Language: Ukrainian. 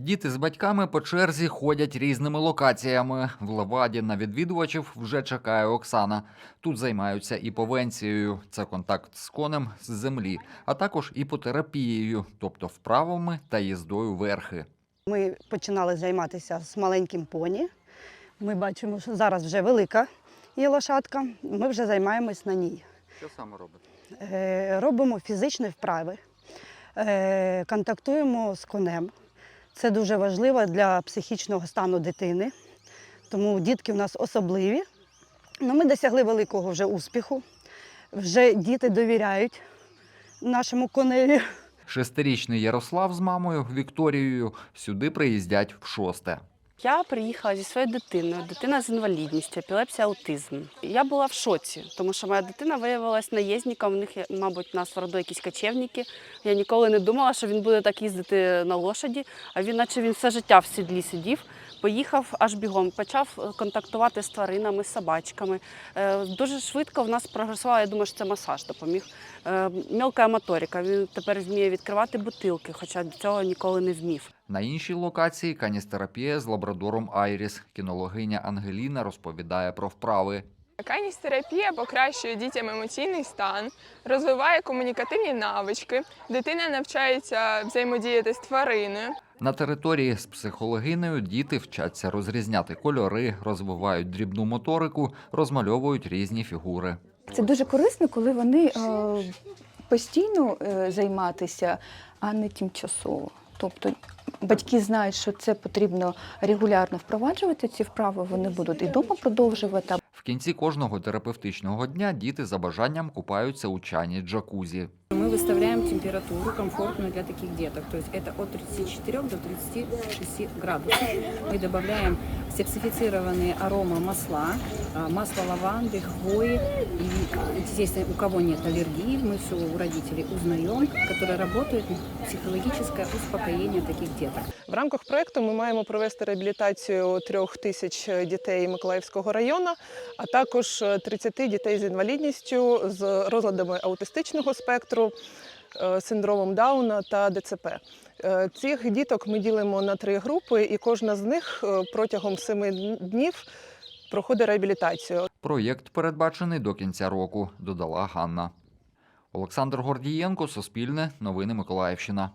Діти з батьками по черзі ходять різними локаціями. В Леваді на відвідувачів вже чекає Оксана. Тут займаються іповенцією, це контакт з конем з землі, а також іпотерапією, тобто вправами та їздою верхи. Ми починали займатися з маленьким поні. Ми бачимо, що зараз вже велика є лошадка. Ми вже займаємось на ній. Що саме робите? Е, Робимо фізичні вправи, е, контактуємо з конем. Це дуже важливо для психічного стану дитини. Тому дітки в нас особливі. Ну, ми досягли великого вже успіху. Вже діти довіряють нашому коневі. Шестирічний Ярослав з мамою Вікторією сюди приїздять в шосте. Я приїхала зі своєю дитиною, дитина з інвалідністю, епілепсія, аутизм. Я була в шоці, тому що моя дитина виявилась наїзником. У них, мабуть, у нас в роду якісь кочевники. Я ніколи не думала, що він буде так їздити на лошаді, а він, наче він все життя в сідлі сидів. Поїхав аж бігом, почав е, контактувати з тваринами, з собачками. Е, Дуже швидко в нас прогресувало, я думаю, що це масаж допоміг. Е, Мілка моторика. Він тепер вміє відкривати бутилки, хоча до цього ніколи не вмів. На іншій локації каністерапія з лабрадором Айріс. Кінологиня Ангеліна розповідає про вправи. Каністерапія покращує дітям емоційний стан, розвиває комунікативні навички, дитина навчається взаємодіяти з твариною. На території з психологинею діти вчаться розрізняти кольори, розвивають дрібну моторику, розмальовують різні фігури. Це дуже корисно, коли вони е, постійно е, займатися, а не тимчасово. Тобто батьки знають, що це потрібно регулярно впроваджувати ці вправи, вони будуть і дома продовжувати. В кінці кожного терапевтичного дня діти за бажанням купаються у чані джакузі. Мы выставляем температуру комфортную для таких деток. То есть это от 34 до 36 градусов. Мы добавляем сертифицированные арома масла, а, масло лаванды, хвои. И, естественно, у кого нет аллергии, мы все у родителей узнаем, которые работают на психологическое успокоение таких деток. В рамках проекту ми маємо провести реабілітацію трьох тисяч дітей Миколаївського району, а також 30 дітей з інвалідністю з розладами аутистичного спектру, е, синдромом Дауна та ДЦП. Е, Цих діток ми ділимо на три групи, і кожна з них е, протягом семи днів проходить реабілітацію. Проєкт передбачений до кінця року, додала Ганна. Олександр Гордієнко, Суспільне, Новини Миколаївщина.